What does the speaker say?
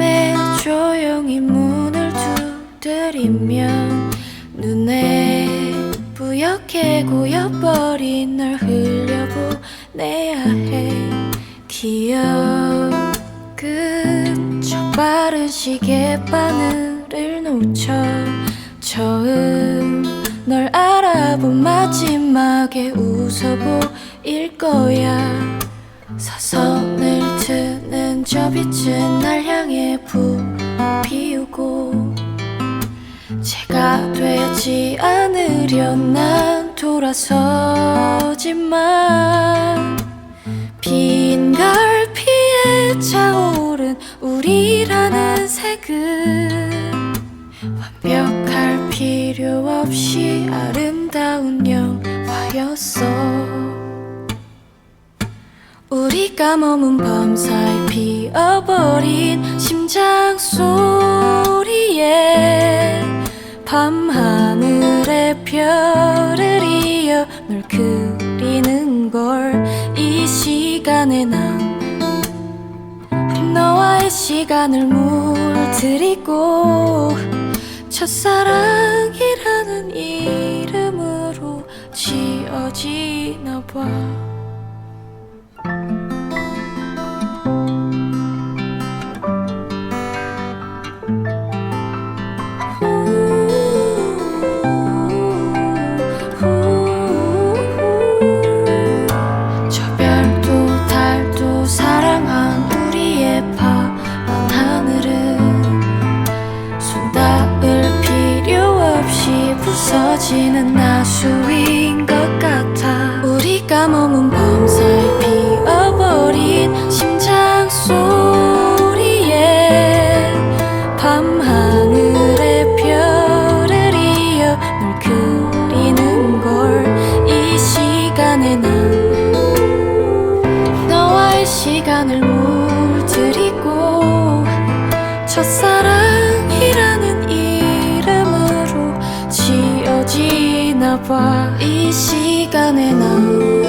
내 맘에 조용히 문을 두드리면 눈에 뿌옇게 고여버린 널 흘려보내야 해. 기억은 저 빠른 시계 바늘을 놓쳐 처음 널 알아본 마지막에 웃어 보일 거야. 사선을 트는 저 빛은 날 향해 부비우고 제가 되지 않으려 난 돌아서지만 빈 갈피에 차오른 우리라는 색은 완벽할 필요 없이 아름다운 영화였어 머문 밤사이 피어버린 심장 소리에 밤하늘의 별을 이어 널 그리는 걸 이 시간에 난 너와의 시간을 물들이고 첫사랑이라는 이름으로 지어지나 봐 없이 부서지는 나수인 것 같아. 우리가 머문 밤사이 피어버린 심장 소리에 밤하늘의 별을 이어 널 그리는 걸 이 시간에 난 너와의 시간을 물들이고 첫사 ばいしがねな